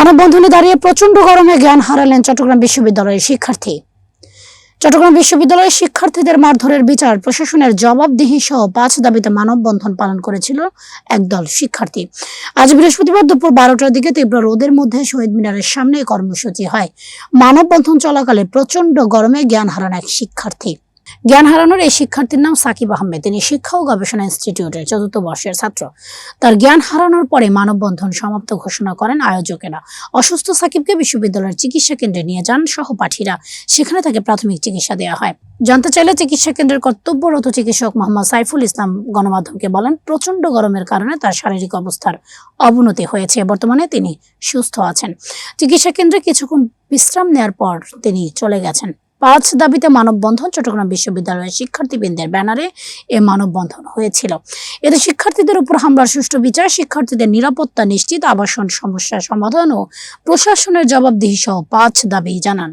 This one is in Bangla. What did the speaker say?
মানববন্ধনে দাঁড়িয়ে প্রচণ্ড গরমে জ্ঞান হারালেন চট্টগ্রাম বিশ্ববিদ্যালয়ের শিক্ষার্থী। চট্টগ্রাম বিশ্ববিদ্যালয়ের শিক্ষার্থীদের মারধরের বিচার প্রশাসনের জবাবদিহি সহ পাঁচ দাবিতে মানববন্ধন পালন করেছিল একদল শিক্ষার্থী। আজ বৃহস্পতিবার দুপুর বারোটার দিকে তীব্র রোদের মধ্যে শহীদ মিনারের সামনে কর্মসূচি হয়। মানববন্ধন চলাকালে প্রচণ্ড গরমে জ্ঞান হারান এক শিক্ষার্থী। জ্ঞান হারানোর এই শিক্ষার্থীর নাম সাকিব আহমেদ। তিনি শিক্ষা ও গবেষণা ইনস্টিটিউটের চতুর্থ বর্ষের ছাত্র। তার জ্ঞান হারানোর পরে মানববন্ধন সমাপ্ত ঘোষণা করেন আয়োজকেরা। অসুস্থ সাকিবকে বিশ্ববিদ্যালয়ের চিকিৎসা কেন্দ্রে নিয়ে যান সহপাঠীরা। সেখানে তাকে প্রাথমিক চিকিৎসা দেওয়া হয়। জানতে চাইলে চিকিৎসা কেন্দ্রের কর্তব্যরত চিকিৎসক মোহাম্মদ সাইফুল ইসলাম গণমাধ্যমকে বলেন প্রচণ্ড গরমের কারণে তার শারীরিক অবস্থার অবনতি হয়েছে। বর্তমানে তিনি সুস্থ আছেন। চিকিৎসা কেন্দ্রে কিছুক্ষণ বিশ্রাম নেওয়ার পর তিনি চলে গেছেন। পাঁচ দাবিতে মানববন্ধন চট্টগ্রাম বিশ্ববিদ্যালয়ের শিক্ষার্থীবৃন্দের ব্যানারে এ মানববন্ধন হয়েছিল। এতে শিক্ষার্থীদের উপর হামলার সুষ্ঠু বিচার, শিক্ষার্থীদের নিরাপত্তা নিশ্চিত, আবাসন সমস্যা সমাধান ও প্রশাসনের জবাবদিহি সহ পাঁচ দাবি জানান।